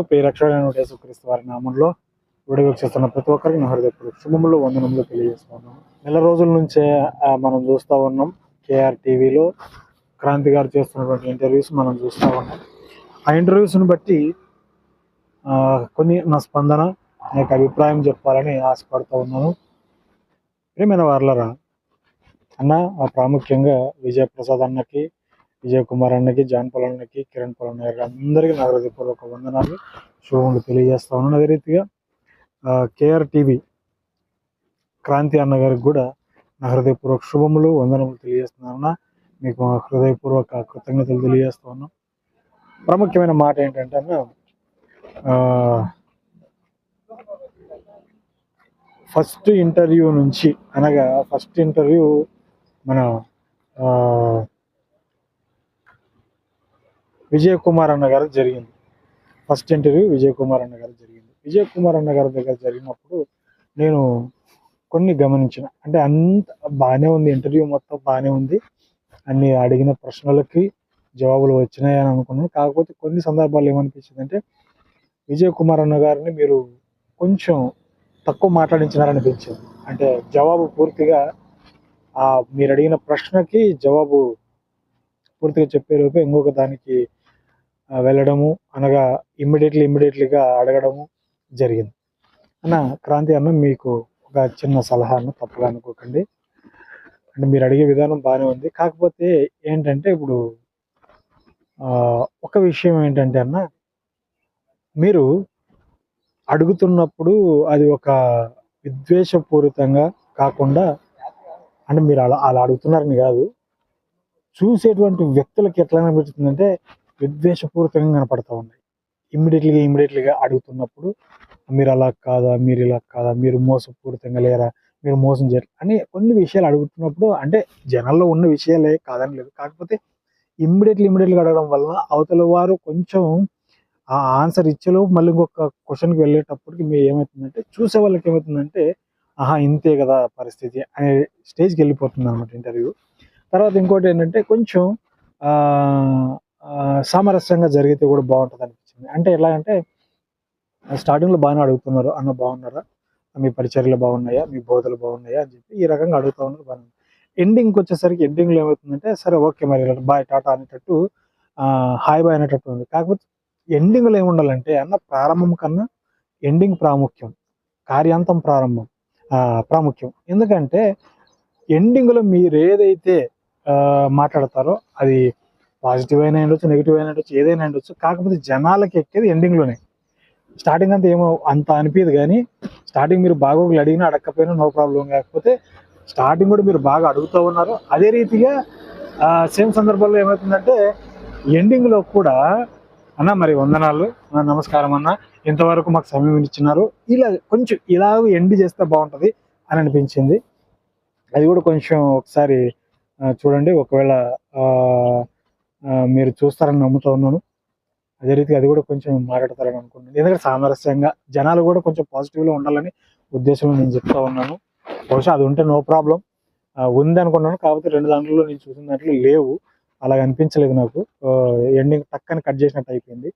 మన ప్రభువును పేరక్షణ యేసుక్రీస్తు వారి నామంలో విడుదల చేస్తున్న ప్రతి ఒక్కరికి నా హృదయపూర్వక శుభములు వందనములు తెలియజేస్తున్నాం నెల రోజుల నుంచే మనం చూస్తూ ఉన్నాం. కేఆర్ టీవీలో క్రాంతి గారు చేస్తున్నటువంటి ఇంటర్వ్యూస్ మనం చూస్తూ ఉన్నాం. ఆ ఇంటర్వ్యూస్ని బట్టి కొన్ని నా స్పందన నాకు యొక్క అభిప్రాయం చెప్పాలని ఆశపడుతూ ఉన్నాను. ప్రియమైన వార్లరా అన్న ప్రాముఖ్యంగా విజయప్రసాద్ అన్నకి విజయ కుమార్ అన్నకి జాన్ పాల్ అన్నకి కిరణ్ పాల్ అన్న గారికి అందరికీ నా హృదయపూర్వక వందనాలు. శుభములు తెలియజేస్తా ఉన్నాను. అదే రీతిగా కేఆర్ టీవీ క్రాంతి అన్న గారికి కూడా నా హృదయపూర్వక శుభములు వందనములు తెలియజేస్తున్నాను మీకు హృదయపూర్వక కృతజ్ఞతలు తెలియజేస్తా ఉన్నాం ప్రాముఖ్యమైన మాట ఏంటంటే అన్న ఫస్ట్ ఇంటర్వ్యూ నుంచి అనగా ఫస్ట్ ఇంటర్వ్యూ మన విజయ కుమార్ అన్న గారు జరిగింది. ఫస్ట్ ఇంటర్వ్యూ విజయ కుమార్ అన్న గారు జరిగింది. విజయ కుమార్ అన్న గారి దగ్గర జరిగినప్పుడు నేను కొన్ని గమనించిన. అంటే అంత బాగానే ఉంది ఇంటర్వ్యూ మొత్తం బాగానే ఉంది. అన్ని అడిగిన ప్రశ్నలకి జవాబులు వచ్చినాయని అనుకున్నాను. కాకపోతే కొన్ని సందర్భాలు ఏమనిపించింది అంటే విజయ్ కుమార్ అన్న గారిని మీరు కొంచెం తక్కువ మాట్లాడించినారనిపించింది. అంటే జవాబు పూర్తిగా మీరు అడిగిన ప్రశ్నకి జవాబు పూర్తిగా చెప్పే లోపే ఇంకొక దానికి వెళ్ళడము అనగా ఇమ్మీడియట్లీ ఇమ్మీడియట్లీగా అడగడము జరిగింది. అన్న క్రాంతి అన్న మీకు ఒక చిన్న సలహా తప్పగా తప్పుగా అనుకోకండి. అంటే మీరు అడిగే విధానం బాగానే ఉంది. కాకపోతే ఏంటంటే ఇప్పుడు ఒక విషయం ఏంటంటే అన్న మీరు అడుగుతున్నప్పుడు అది ఒక విద్వేషపూరితంగా కాకుండా అంటే మీరు అలా అలా అడుగుతున్నారని కాదు చూసేటువంటి వ్యక్తులకి ఎట్లా అనిపిస్తుందంటే విద్వేషపూరితంగా కనపడతా ఉన్నాయి. ఇమ్మీడియట్లీగా ఇమ్మీడియట్లీగా అడుగుతున్నప్పుడు మీరు అలా కాదా? మీరు ఇలా కాదా? మీరు మోసపూరితంగా లేరా? మీరు మోసం చేయరు? అని కొన్ని విషయాలు అడుగుతున్నప్పుడు అంటే జనాల్లో ఉన్న విషయాలే కాదని లేదు. కాకపోతే ఇమ్మీడియట్లీ ఇమ్మీడియట్గా అడగడం వల్ల అవతల వారు కొంచెం ఆ ఆన్సర్ ఇచ్చేలోపు మళ్ళీ ఇంకొక క్వశ్చన్కి వెళ్ళేటప్పటికి మీరు ఏమవుతుందంటే చూసే వాళ్ళకి ఏమవుతుందంటే ఆహా ఇంతే కదా పరిస్థితి అనే స్టేజ్కి వెళ్ళిపోతుంది అనమాట ఇంటర్వ్యూ తర్వాత ఇంకోటి ఏంటంటే కొంచెం సామరస్యంగా జరిగితే కూడా బాగుంటుంది అనిపించింది అంటే ఎలా అంటే స్టార్టింగ్లో బాగానే అడుగుతున్నారు అన్న బాగున్నారా? మీ పరిచర్యలు బాగున్నాయా? మీ బోధలు బాగున్నాయా? అని చెప్పి ఈ రకంగా అడుగుతూ ఉన్నారు బాగుంది ఎండింగ్కి వచ్చేసరికి ఎండింగ్లో ఏమవుతుందంటే సరే ఓకే మరి బాయ్ టాటా అనేటట్టు హాయ్ బాయ్ అనేటట్టు ఉంది. కాకపోతే ఎండింగ్లో ఏముండాలంటే అన్న ప్రారంభం కన్నా ఎండింగ్ ప్రాముఖ్యం కార్యాంతం ప్రారంభం ప్రాముఖ్యం. ఎందుకంటే ఎండింగ్లో మీరు ఏదైతే మాట్లాడతారో అది పాజిటివ్ అయినా ఉండొచ్చు నెగిటివ్ అయినా ఉండొచ్చు ఏదైనా ఉండొచ్చు. కాకపోతే జనాలకి ఎక్కేది ఎండింగ్లోనే స్టార్టింగ్ అంతా ఏమో అంత అనిపించదు కానీ స్టార్టింగ్ మీరు బాగోగులు అడిగినా అడగకపోయినా నో ప్రాబ్లం కాకపోతే స్టార్టింగ్ కూడా మీరు బాగా అడుగుతూ ఉన్నారు. అదే రీతిగా సేమ్ సందర్భంలో ఏమవుతుందంటే ఎండింగ్లో కూడా అన్న మరి వందనాలు నమస్కారం అన్న ఇంతవరకు మాకు సమయం ఇచ్చినారు. ఇలా కొంచెం ఇలా ఎండ్ చేస్తే బాగుంటుంది అని అనిపించింది. అది కూడా కొంచెం ఒకసారి చూడండి. ఒకవేళ ఆ, మీరు చూస్తారని నమ్ముతా ఉన్నాను. అదే రీతిగా అది కూడా కొంచెం మాట్లాడతారని అనుకుంటున్నాను. ఎందుకంటే సామరస్యంగా జనాలు కూడా కొంచెం పాజిటివ్లో ఉండాలని ఉద్దేశంలో నేను చెప్తా ఉన్నాను. బహుశా అది ఉంటే నో ప్రాబ్లం ఉంది అనుకున్నాను కాకపోతే రెండు దాంట్లో నేను చూసిన దాంట్లో లేవు. అలా అనిపించలేదు నాకు. ఎండింగ్ టక్కని కట్ చేసినట్టు అయిపోయింది.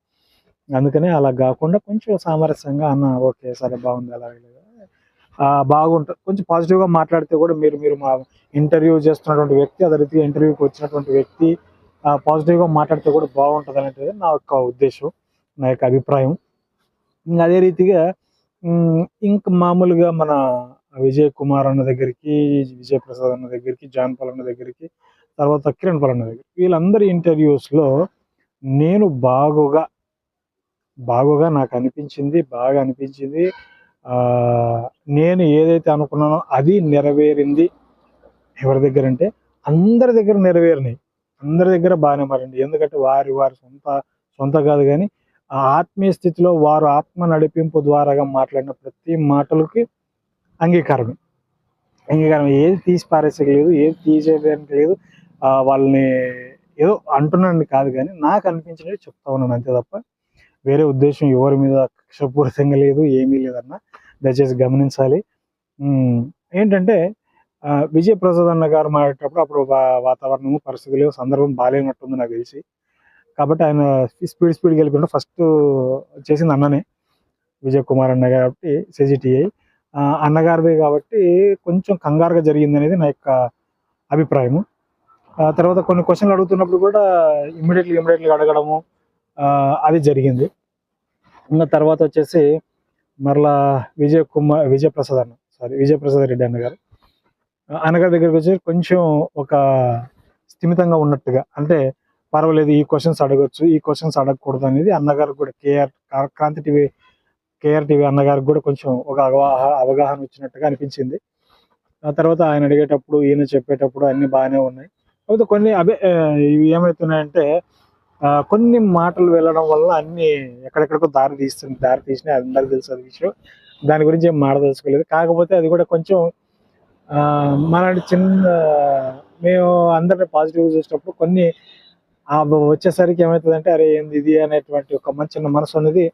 అందుకనే అలా కాకుండా కొంచెం సామరస్యంగా అన్న ఓకే సరే బాగుంది అలా బాగుంటుంది. కొంచెం పాజిటివ్గా మాట్లాడితే కూడా మీరు మీరు మా ఇంటర్వ్యూ చేస్తున్నటువంటి వ్యక్తి అదే రీతిగా ఇంటర్వ్యూకి వచ్చినటువంటి వ్యక్తి పాజిటివ్గా మాట్లాడితే కూడా బాగుంటుంది అనేది నా యొక్క ఉద్దేశం నా యొక్క అభిప్రాయం. ఇంకా అదే రీతిగా ఇంక మామూలుగా మన విజయ్ కుమార్ అన్న దగ్గరికి విజయ్ ప్రసాద్ అన్న దగ్గరికి జాన్ పాల్ అన్న దగ్గరికి తర్వాత కిరణ్ పాల్ అన్న దగ్గరికి వీళ్ళందరి ఇంటర్వ్యూస్లో నేను బాగుగా బాగుగా నాకు అనిపించింది బాగా అనిపించింది. నేను ఏదైతే అనుకున్నానో అది నెరవేరింది. ఎవరి దగ్గర అంటే అందరి దగ్గర నెరవేరినాయి. అందరి దగ్గర బాగానే మారండి ఎందుకంటే వారి వారి సొంత సొంత కాదు కానీ ఆ ఆత్మీయ స్థితిలో వారు ఆత్మ నడిపింపు ద్వారాగా మాట్లాడిన ప్రతి మాటలకి అంగీకారమే. అంగీకారం ఏది తీసి పారేసేకి లేదు ఏది తీసేయడానికి లేదు వాళ్ళని ఏదో అంటున్నాను కాదు కానీ నాకు అనిపించినవి చెప్తా ఉన్నాను అంతే తప్ప వేరే ఉద్దేశం ఎవరి మీద కక్షపూరితంగా లేదు ఏమీ లేదన్న. దయచేసి గమనించాలి. ఏంటంటే విజయప్రసాద్ అన్న గారు మాట్లాడేటప్పుడు అప్పుడు వాతావరణము పరిస్థితులు సందర్భం బాగాలేనట్టుంది నాకు తెలిసి. కాబట్టి ఆయన స్పీడ్ స్పీడ్కి వెళ్ళిపోయినప్పుడు ఫస్ట్ చేసింది అన్ననే విజయ్ కుమార్ అన్న కాబట్టి సిజిటిఐ. అన్నగారిది కాబట్టి కొంచెం కంగారుగా జరిగింది అనేది నా యొక్క అభిప్రాయము. ఆ తర్వాత కొన్ని క్వశ్చన్లు అడుగుతున్నప్పుడు కూడా ఇమ్మీడియట్లీ ఇమ్మీడియట్లీ అడగడము అది జరిగింది. ఉన్న తర్వాత వచ్చేసి మరలా విజయ్ కుమార్ విజయప్రసాద్ అన్న సారీ విజయప్రసాద్ రెడ్డి అన్న గారు ఆ, అన్నగారి దగ్గరికి వచ్చి కొంచెం ఒక స్థిమితంగా ఉన్నట్టుగా. అంటే పర్వాలేదు ఈ క్వశ్చన్స్ అడగొచ్చు ఈ క్వశ్చన్స్ అడగకూడదు అనేది అన్నగారికి కూడా KR Kranti TV KR TV అన్నగారికి కూడా కొంచెం ఒక అవగాహన అవగాహన వచ్చినట్టుగా అనిపించింది. ఆ తర్వాత ఆయన అడిగేటప్పుడు ఈయన చెప్పేటప్పుడు అన్ని బాగానే ఉన్నాయి. కాకపోతే కొన్ని అభి ఇవి ఏమవుతున్నాయంటే కొన్ని మాటలు వెళ్ళడం వల్ల అన్ని ఎక్కడెక్కడికో దారి తీస్తుంది దారి తీసినాయి అందరికి తెలుసు అది విషయం. దాని గురించి ఏం తెలుసుకోలేదు కాకపోతే అది కూడా కొంచెం మనటి చిన్న మేము అందరిని పాజిటివ్ చూసినప్పుడు కొన్ని ఆ వచ్చేసరికి ఏమవుతుందంటే అరే ఏంది ఇది అనేటువంటి ఒక మంచి చిన్న మనసు అనేది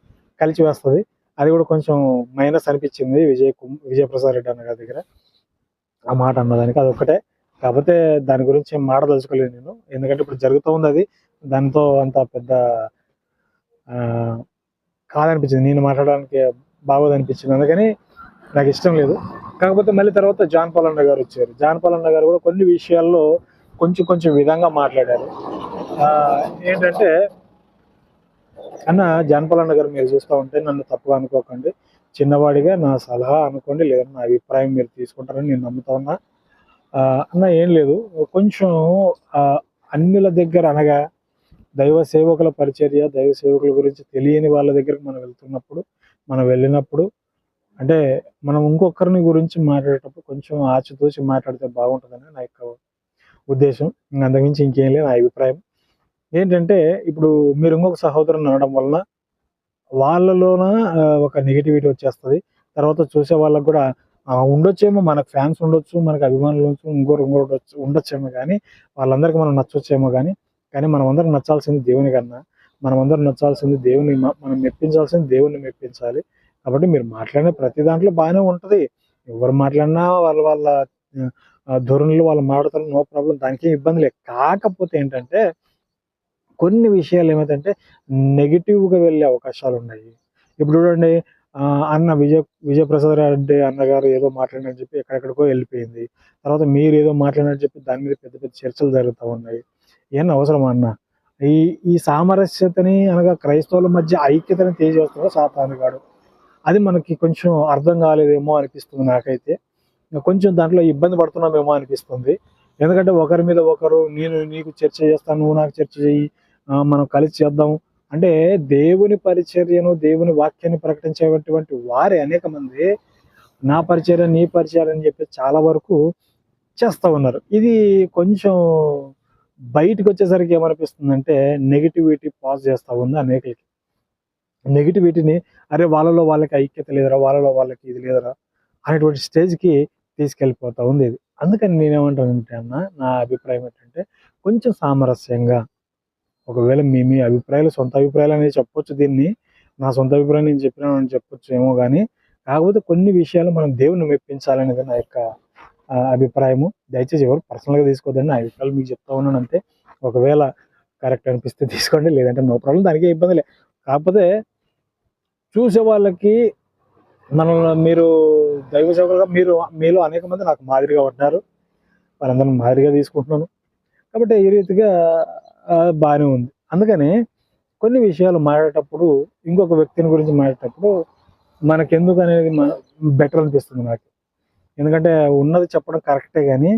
కలిసి వేస్తుంది. అది కూడా కొంచెం మైనస్ అనిపించింది విజయ్ విజయప్రసాద్ విజయ్ ప్రసాద్ రెడ్డి అన్న గారి దగ్గర. ఆ మాట అన్నదానికి అది ఒకటే కాకపోతే దాని గురించి ఏం నేను. ఎందుకంటే ఇప్పుడు జరుగుతూ ఉంది అది. దానితో అంత పెద్ద కాదనిపించింది. నేను మాట్లాడడానికి బాగోదనిపించింది. అందుకని నాకు ఇష్టం లేదు. కాకపోతే మళ్ళీ తర్వాత జాన్ పాలన్న గారు వచ్చారు. జాన్ పాలన్న గారు కూడా కొన్ని విషయాల్లో కొంచెం కొంచెం విధంగా మాట్లాడారు. ఏంటంటే అన్న జానపాలన్న గారు మీరు చూస్తూ ఉంటే నన్ను తప్పుగా అనుకోకండి. చిన్నవాడిగా నా సలహా అనుకోండి లేదా నా అభిప్రాయం మీరు తీసుకుంటారని నేను నమ్ముతా ఉన్నా. అన్న ఏం లేదు. కొంచెం అన్యుల దగ్గర అనగా దైవ సేవకుల పరిచర్య దైవ సేవకుల గురించి తెలియని వాళ్ళ దగ్గరికి మనం వెళ్తున్నప్పుడు మనం వెళ్ళినప్పుడు అంటే మనం ఇంకొకరిని గురించి మాట్లాడేటప్పుడు కొంచెం ఆచితూచి మాట్లాడితే బాగుంటుందని నా యొక్క ఉద్దేశం. అంతకుమించి ఇంకేం లేదు నా అభిప్రాయం. ఏంటంటే ఇప్పుడు మీరు ఇంకొక సహోదరుని అనడం వలన వాళ్ళలోన ఒక నెగిటివిటీ వచ్చేస్తుంది. తర్వాత చూసే వాళ్ళకు కూడా ఉండొచ్చేమో మనకు ఫ్యాన్స్ ఉండొచ్చు మనకు అభిమానులు ఉండొచ్చు ఇంకోరు ఇంకోటి ఉండొచ్చు ఉండొచ్చేమో కానీ వాళ్ళందరికీ మనం నచ్చొచ్చేమో కానీ కానీ మనం అందరం నచ్చాల్సింది దేవుని కన్నా. మనం అందరం నచ్చాల్సింది దేవుని మనం మెప్పించాల్సింది దేవుని మెప్పించాలి. కాబట్టి మీరు మాట్లాడిన ప్రతి దాంట్లో బాగానే ఉంటుంది. ఎవరు మాట్లాడినా వాళ్ళ వాళ్ళ ధోరణులు ధోరణిలో వాళ్ళు మాట్లాడతారు నో ప్రాబ్లం దానికి ఇబ్బంది లేదు. కాకపోతే ఏంటంటే కొన్ని విషయాలు ఏమైతే నెగిటివ్గా వెళ్ళే అవకాశాలు ఉన్నాయి. ఇప్పుడు చూడండి అన్న విజయ్ విజయప్రసాద్ రెడ్డి అన్నగారు ఏదో మాట్లాడినని చెప్పి ఎక్కడెక్కడికో వెళ్ళిపోయింది. తర్వాత మీరు ఏదో మాట్లాడినని చెప్పి దాని మీద పెద్ద పెద్ద చర్చలు జరుగుతూ ఉన్నాయి. ఏం అవసరం అన్న? ఈ ఈ సామరస్యతని అనగా క్రైస్తవుల మధ్య ఐక్యతని తెలియజేస్తున్న సాతానుగాడు. అది మనకి కొంచెం అర్థం కాలేదేమో అనిపిస్తుంది నాకైతే. కొంచెం దాంట్లో ఇబ్బంది పడుతున్నామేమో అనిపిస్తుంది. ఎందుకంటే ఒకరి మీద ఒకరు నేను నీకు చర్చ చేస్తాను నువ్వు నాకు చర్చ చేయి మనం కలిసి చేద్దాం అంటే దేవుని పరిచర్యను దేవుని వాక్యాన్ని ప్రకటించేటువంటి వారే అనేక మంది నా పరిచర్య నీ పరిచర్య అని చెప్పి చాలా వరకు చేస్తూ ఉన్నారు. ఇది కొంచెం బయటకు వచ్చేసరికి ఏమనిపిస్తుందంటే నెగిటివిటీ పాస్ చేస్తూ ఉంది అనేకలకి. నెగిటివిటీని అరే వాళ్ళలో వాళ్ళకి ఐక్యత లేదురా వాళ్ళలో వాళ్ళకి ఇది లేదురా అనేటువంటి స్టేజ్కి తీసుకెళ్ళిపోతూ ఉంది ఇది అందుకని నేనేమంటానంటే అన్న నా అభిప్రాయం ఏంటంటే కొంచెం సామరస్యంగా ఒకవేళ మీ మీ అభిప్రాయాలు సొంత అభిప్రాయాలు అనేది చెప్పొచ్చు దీన్ని నా సొంత అభిప్రాయం నేను చెప్పినాను అని చెప్పొచ్చు ఏమో కానీ కాకపోతే కొన్ని విషయాలు మనం దేవుని మెప్పించాలనేది నా యొక్క అభిప్రాయము. దయచేసి ఎవరు పర్సనల్గా తీసుకోవద్దని నా అభిప్రాయాలు మీకు చెప్తా ఉన్నాను అంతే. ఒకవేళ కరెక్ట్ అనిపిస్తే తీసుకోండి లేదంటే నో ప్రాబ్లం దానికి ఇబ్బంది లేదు కాకపోతే చూసే వాళ్ళకి మనల్ని మీరు దైవ సేవకులుగా మీరు మీలో అనేక మంది నాకు మాదిరిగా ఉంటున్నారు. వాళ్ళందరిని మాదిరిగా తీసుకుంటున్నాను. కాబట్టి ఈ రీతిగా బాగానే ఉంది. అందుకని కొన్ని విషయాలు మాట్లాడేటప్పుడు ఇంకొక వ్యక్తిని గురించి మాట్లాడేటప్పుడు మనకెందుకు అనేది బెటర్ అనిపిస్తుంది నాకు. ఎందుకంటే ఉన్నది చెప్పడం కరెక్టే కానీ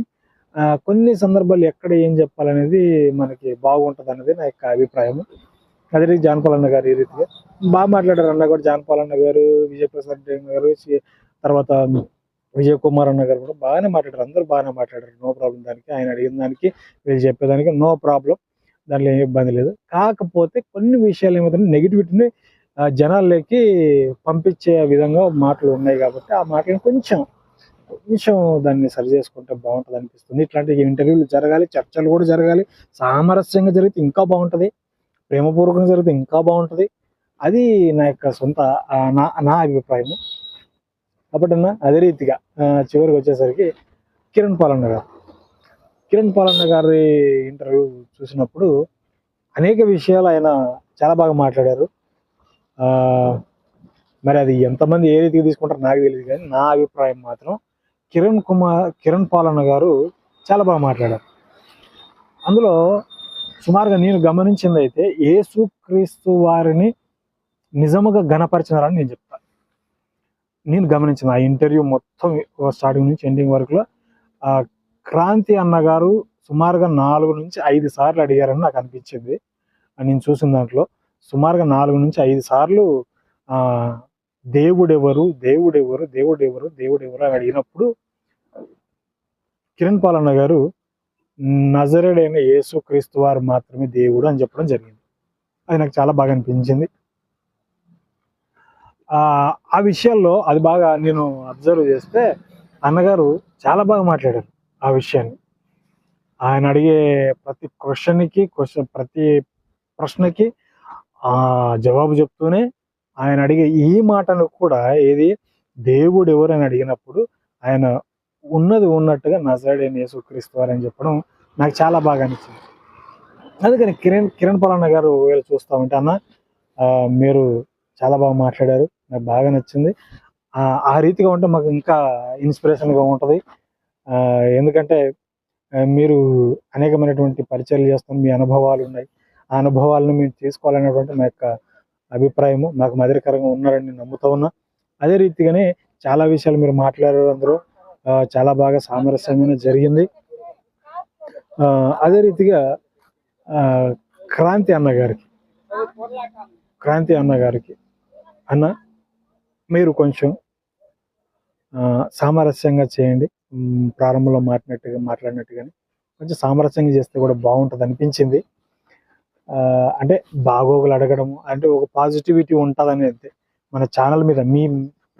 కొన్ని సందర్భాలు ఎక్కడ ఏం చెప్పాలనేది మనకి బాగుంటుంది అనేది నా యొక్క అభిప్రాయం అదే రీతి అన్న గారు ఈ రీతిగా. బాగా మాట్లాడారు అన్న కూడా జానపాలన్న గారు విజయప్రసాద్ గారు తర్వాత విజయ్ కుమార్ అన్న గారు కూడా బాగానే మాట్లాడారు. అందరూ బాగానే మాట్లాడారు. నో ప్రాబ్లం దానికి. ఆయన అడిగిన దానికి వీళ్ళు చెప్పేదానికి నో ప్రాబ్లం. దాంట్లో ఏం ఇబ్బంది లేదు. కాకపోతే కొన్ని విషయాలు ఏమవుతుంది నెగిటివిటీని జనాల్లోకి పంపించే విధంగా మాటలు ఉన్నాయి కాబట్టి ఆ మాటలను కొంచెం కొంచెం దాన్ని సరి చేసుకుంటే బాగుంటుంది అనిపిస్తుంది ఇట్లాంటి ఇంటర్వ్యూలు జరగాలి చర్చలు కూడా జరగాలి సామరస్యంగా జరిగితే ఇంకా బాగుంటుంది. ప్రేమపూర్వకంగా జరిగితే ఇంకా బాగుంటుంది. అది నా యొక్క సొంత నా నా అభిప్రాయం కాబట్టి అన్న అదే రీతిగా చివరికి వచ్చేసరికి కిరణ్ పాలన్న గారు. కిరణ్ పాలన్న గారి ఇంటర్వ్యూ చూసినప్పుడు అనేక విషయాలు ఆయన చాలా బాగా మాట్లాడారు. మరి అది ఎంతమంది ఏ రీతికి తీసుకుంటారో నాకు తెలియదు కానీ నా అభిప్రాయం మాత్రం కిరణ్ కుమార్ కిరణ్ పాలన్న గారు చాలా బాగా మాట్లాడారు. అందులో సుమారుగా నేను గమనించింది అయితే యేసుక్రీస్తు వారిని నిజముగా గణపరిచినారని నేను చెప్తాను నేను గమనించిన ఆ ఇంటర్వ్యూ మొత్తం స్టార్టింగ్ నుంచి ఎండింగ్ వరకులో ఆ క్రాంతి అన్న గారు సుమారుగా నాలుగు నుంచి ఐదు సార్లు అడిగారని నాకు అనిపించింది. నేను చూసిన దాంట్లో సుమారుగా నాలుగు నుంచి ఐదు సార్లు ఆ దేవుడెవరు దేవుడెవరు దేవుడెవరు దేవుడెవరు అని అడిగినప్పుడు కిరణ్ పాలన్న గారు నజరుడైన యేసు క్రీస్తు వారు మాత్రమే దేవుడు అని చెప్పడం జరిగింది. అది నాకు చాలా బాగా అనిపించింది. ఆ విషయాల్లో అది బాగా నేను అబ్జర్వ్ చేస్తే అన్నగారు చాలా బాగా మాట్లాడారు ఆ విషయాన్ని. ఆయన అడిగే ప్రతి క్వశ్చన్కి క్వశ్చన్ ప్రతి ప్రశ్నకి ఆ జవాబు చెప్తూనే ఆయన అడిగే ఈ మాటను కూడా ఏది? దేవుడు ఎవరని అడిగినప్పుడు ఆయన ఉన్నది ఉన్నట్టుగా నజరేడైన యేసుక్రీస్తు వారు అని చెప్పడం నాకు చాలా బాగా అనిపించింది. అందుకని కిరణ్ కిరణ్ పాలన్న గారు ఒకవేళ చూస్తామంటే అన్న మీరు చాలా బాగా మాట్లాడారు నాకు బాగా నచ్చింది. ఆ, రీతిగా ఉంటే మాకు ఇంకా ఇన్స్పిరేషన్గా ఉంటుంది. ఎందుకంటే మీరు అనేకమైనటువంటి పరిచయాలు చేస్తాం మీ అనుభవాలు ఉన్నాయి. ఆ అనుభవాలను మీరు తీసుకోవాలనేటువంటి మా యొక్క అభిప్రాయము మాకు మధురకరంగా ఉన్నారని నమ్ముతా ఉన్నా. అదే రీతిగానే చాలా విషయాలు మీరు మాట్లాడారు అందరూ చాలా బాగా సామరస్యంగా జరిగింది. అదే రీతిగా క్రాంతి అన్నగారికి క్రాంతి అన్నగారికి అన్న మీరు కొంచెం సామరస్యంగా చేయండి. ప్రారంభంలో మాట్లాడినట్టుగా మాట్లాడినట్టుగానే కొంచెం సామరస్యంగా చేస్తే కూడా బాగుంటుంది అనిపించింది. అంటే బాగోగులు అడగడము అంటే ఒక పాజిటివిటీ ఉంటుంది అనేది మన ఛానల్ మీద మీ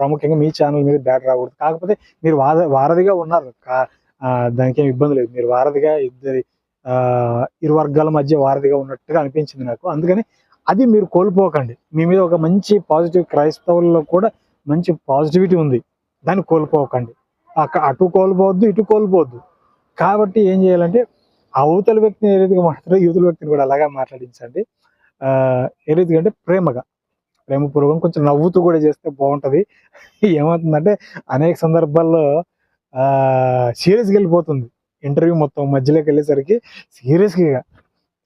ప్రాముఖ్యంగా మీ ఛానల్ మీద బ్యాట్ రాకూడదు. కాకపోతే మీరు వాద వారధిగా ఉన్నారు. కా- దానికి ఏమి ఇబ్బంది లేదు. మీరు వారధిగా ఇద్దరి ఇరు వర్గాల మధ్య వారధిగా ఉన్నట్టుగా అనిపించింది నాకు. అందుకని అది మీరు కోల్పోకండి. మీ మీద ఒక మంచి పాజిటివ్ క్రైస్తవుల్లో కూడా మంచి పాజిటివిటీ ఉంది. దాన్ని కోల్పోకండి. అటు కోల్పోవద్దు ఇటు కోల్పోవద్దు. కాబట్టి ఏం చేయాలంటే అవతల వ్యక్తిని ఏ రీతిగా మాట్లాడారో యువతల వ్యక్తిని కూడా అలాగే మాట్లాడించండి. ఏ రీతిగా అంటే ప్రేమగా. ప్రేమపూర్వకం కొంచెం నవ్వుతూ కూడా చేస్తే బాగుంటుంది. ఏమవుతుందంటే అనేక సందర్భాల్లో సీరియస్గా వెళ్ళిపోతుంది. ఇంటర్వ్యూ మొత్తం మధ్యలోకి వెళ్ళేసరికి సీరియస్గా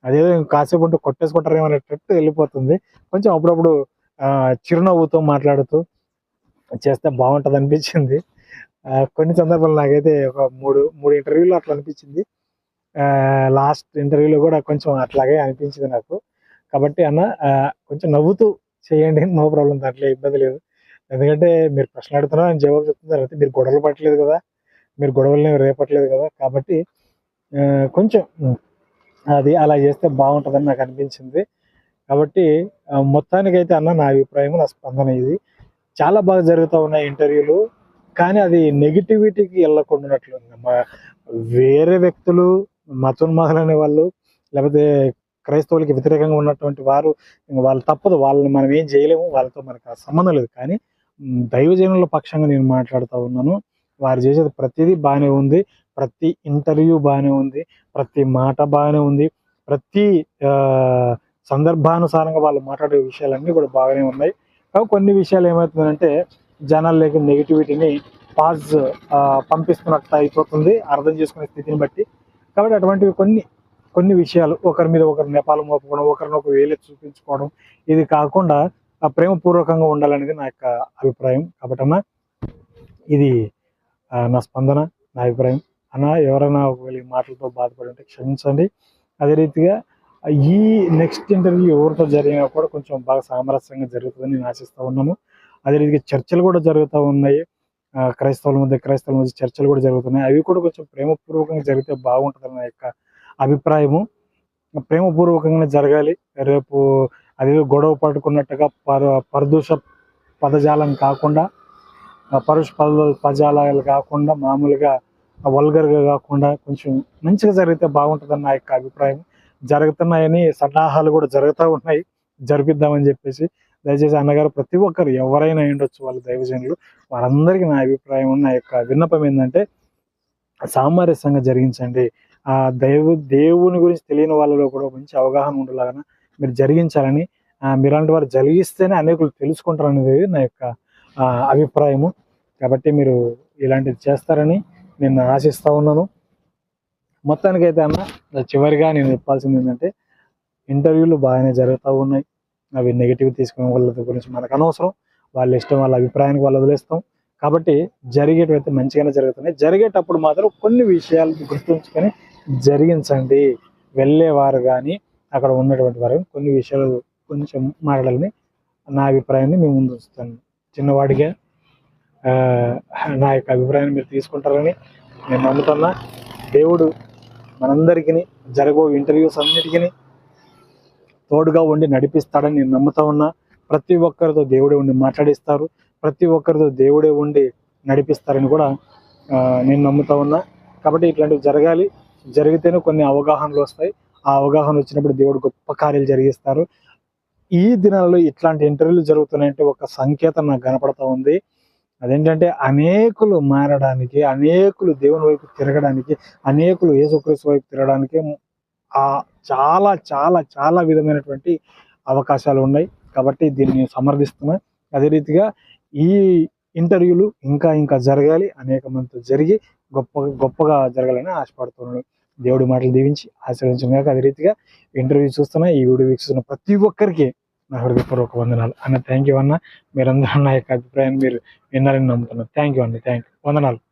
అదేదో కాసేపు ఉంటే కొట్టేసుకుంటారేమో అనేటట్టు వెళ్ళిపోతుంది. కొంచెం అప్పుడప్పుడు చిరునవ్వుతో మాట్లాడుతూ చేస్తే బాగుంటుంది అనిపించింది. కొన్ని సందర్భాలు నాకైతే ఒక మూడు మూడు ఇంటర్వ్యూలు అట్లా అనిపించింది. లాస్ట్ ఇంటర్వ్యూలో కూడా కొంచెం అట్లాగే అనిపించింది నాకు. కాబట్టి అన్న కొంచెం నవ్వుతూ చేయండి నో ప్రాబ్లం దాంట్లో ఇబ్బంది లేదు. ఎందుకంటే మీరు ప్రశ్న అడుగుతున్నారు అని జవాబు చెప్తున్నారు అయితే మీరు గొడవలు పట్టలేదు కదా మీరు గొడవలని రేపట్లేదు కదా కాబట్టి కొంచెం అది అలా చేస్తే బాగుంటుందని నాకు అనిపించింది. కాబట్టి మొత్తానికి మొత్తానికైతే అన్న నా అభిప్రాయం నా స్పందన ఇది. చాలా బాగా జరుగుతూ ఉన్నాయి ఇంటర్వ్యూలు కానీ అది నెగిటివిటీకి వెళ్ళకుండా ఉన్నట్లు మా- వేరే వ్యక్తులు మతోన్మాదులు అనే వాళ్ళు లేకపోతే క్రైస్తవులకి వ్యతిరేకంగా ఉన్నటువంటి వారు వాళ్ళు తప్పదు. వాళ్ళని మనం ఏం చేయలేము. వాళ్ళతో మనకు సంబంధం లేదు. కానీ దైవజనుల పక్షంగా నేను మాట్లాడుతూ ఉన్నాను. వారు చేసేది ప్రతిదీ బాగానే ఉంది. ప్రతి ఇంటర్వ్యూ బాగానే ఉంది. ప్రతి మాట బాగానే ఉంది. ప్రతి సందర్భానుసారంగా వాళ్ళు మాట్లాడే విషయాలన్నీ కూడా బాగానే ఉన్నాయి. కానీ కొన్ని విషయాలు ఏమవుతుందంటే జనాల్లోకి నెగిటివిటీని పాజ్ పంపిస్తున్నట్టు అయిపోతుంది. అర్థం చేసుకునే స్థితిని బట్టి. కాబట్టి అటువంటివి కొన్ని కొన్ని విషయాలు ఒకరి మీద ఒకరు నేపాలు మోపుకోవడం ఒకరినొకరు వేలెత్తి చూపించుకోవడం ఇది కాకుండా ఆ ప్రేమపూర్వకంగా ఉండాలనేది నా యొక్క అభిప్రాయం. కాబట్టి అన్న ఇది నా స్పందన నా అభిప్రాయం. అన్న ఎవరైనా ఒకవేళ మాటలతో బాధపడి ఉంటే క్షమించండి. అదే రీతిగా ఈ నెక్స్ట్ ఇంటర్వ్యూ ఎవరితో జరిగినా కూడా కొంచెం బాగా సామరస్యంగా జరుగుతుందని నేను ఆశిస్తూ ఉన్నాము అదే రీతిగా చర్చలు కూడా జరుగుతూ ఉన్నాయి. ఆ, క్రైస్తవుల మధ్య క్రైస్తవుల మధ్య చర్చలు కూడా జరుగుతున్నాయి. అవి కూడా కొంచెం ప్రేమపూర్వకంగా జరిగితే బాగుంటుంది నా యొక్క అభిప్రాయము. ప్రేమపూర్వకంగా జరగాలి. రేపు అదేదో గొడవ పట్టుకున్నట్టుగా పర పరదూష పదజాలం కాకుండా పరుష పద పదజాలాలు కాకుండా మామూలుగా వల్గర్గా కాకుండా కొంచెం మంచిగా జరిగితే బాగుంటుందని నా యొక్క అభిప్రాయం. జరుగుతున్నాయని సన్నాహాలు కూడా జరుగుతూ ఉన్నాయి. జరిపిద్దామని చెప్పేసి దయచేసి అన్నగారు ప్రతి ఒక్కరు ఎవరైనా ఉండొచ్చు వాళ్ళ దైవజనులు. వారందరికీ నా అభిప్రాయం నా యొక్క విన్నపం ఏంటంటే సామరస్యంగా జరిగించండి. ఆ దైవ దేవుని గురించి తెలియని వాళ్ళలో కూడా మంచి అవగాహన ఉండేలాగా మీరు జరిగించాలని మీలాంటి వారు జరిగిస్తేనే అనేకులు తెలుసుకుంటారు అనేది నా యొక్క అభిప్రాయము. కాబట్టి మీరు ఇలాంటిది చేస్తారని నేను ఆశిస్తూ ఉన్నాను. మొత్తానికైతే అన్న చివరిగా నేను చెప్పాల్సింది ఏంటంటే ఇంటర్వ్యూలు బాగానే జరుగుతూ ఉన్నాయి. అవి నెగిటివ్ తీసుకునే వాళ్ళ గురించి మనకు అనవసరం. వాళ్ళ ఇష్టం వాళ్ళ అభిప్రాయానికి వాళ్ళు వదిలేస్తాం. కాబట్టి జరిగేటైతే మంచిగానే జరుగుతున్నాయి. జరిగేటప్పుడు మాత్రం కొన్ని విషయాలు గుర్తుంచుకొని జరిగించండి. వెళ్ళేవారు కానీ అక్కడ ఉన్నటువంటి వారు కొన్ని విషయాలు కొంచెం మాట్లాడాలని నా అభిప్రాయాన్ని మేము ముందు ఉంచుతాను. చిన్నవాడిగా నా యొక్క అభిప్రాయాన్ని మీరు తీసుకుంటారని నేను నమ్ముతున్నా. దేవుడు మనందరికీ జరగబో ఇంటర్వ్యూస్ అన్నిటికీ తోడుగా ఉండి నడిపిస్తాడని నేను నమ్ముతా ఉన్నా. ప్రతి ఒక్కరితో దేవుడే ఉండి మాట్లాడిస్తారు. ప్రతి ఒక్కరితో దేవుడే ఉండి నడిపిస్తారని కూడా నేను నమ్ముతా ఉన్నా. కాబట్టి ఇట్లాంటివి జరగాలి. జరిగితేనే కొన్ని అవగాహనలు వస్తాయి. ఆ అవగాహన వచ్చినప్పుడు దేవుడు గొప్ప కార్యాలు జరిగిస్తారు. ఈ దినాల్లో ఇట్లాంటి ఇంటర్వ్యూలు జరుగుతున్నాయంటే ఒక సంకేతం నాకు కనపడతా ఉంది. అదేంటంటే అనేకులు మారడానికి అనేకులు దేవుని వైపు తిరగడానికి అనేకులు యేసుక్రీస్తు వైపు తిరగడానికి ఆ చాలా చాలా చాలా విధమైనటువంటి అవకాశాలు ఉన్నాయి. కాబట్టి దీన్ని సమర్థిస్తున్నా. అదే రీతిగా ఈ ఇంటర్వ్యూలు ఇంకా ఇంకా జరగాలి. అనేక మందితో జరిగి గొప్ప గొప్పగా జరగాలని ఆశపడుతున్నాను. దేవుడి మాటలు దీవించి ఆశీర్వదించిన అదే రీతిగా ఇంటర్వ్యూ చూస్తున్నా ఈ వీడియో వీక్షిస్తున్న ప్రతి ఒక్కరికి నా హృదయపూర్వక వందనాలు. అన్న థ్యాంక్ యూ అన్న మీరందరూ నా యొక్క అభిప్రాయాన్ని మీరు విన్నారని నమ్ముతున్నాను. థ్యాంక్ యూ అండి థ్యాంక్ యూ వందనాలు.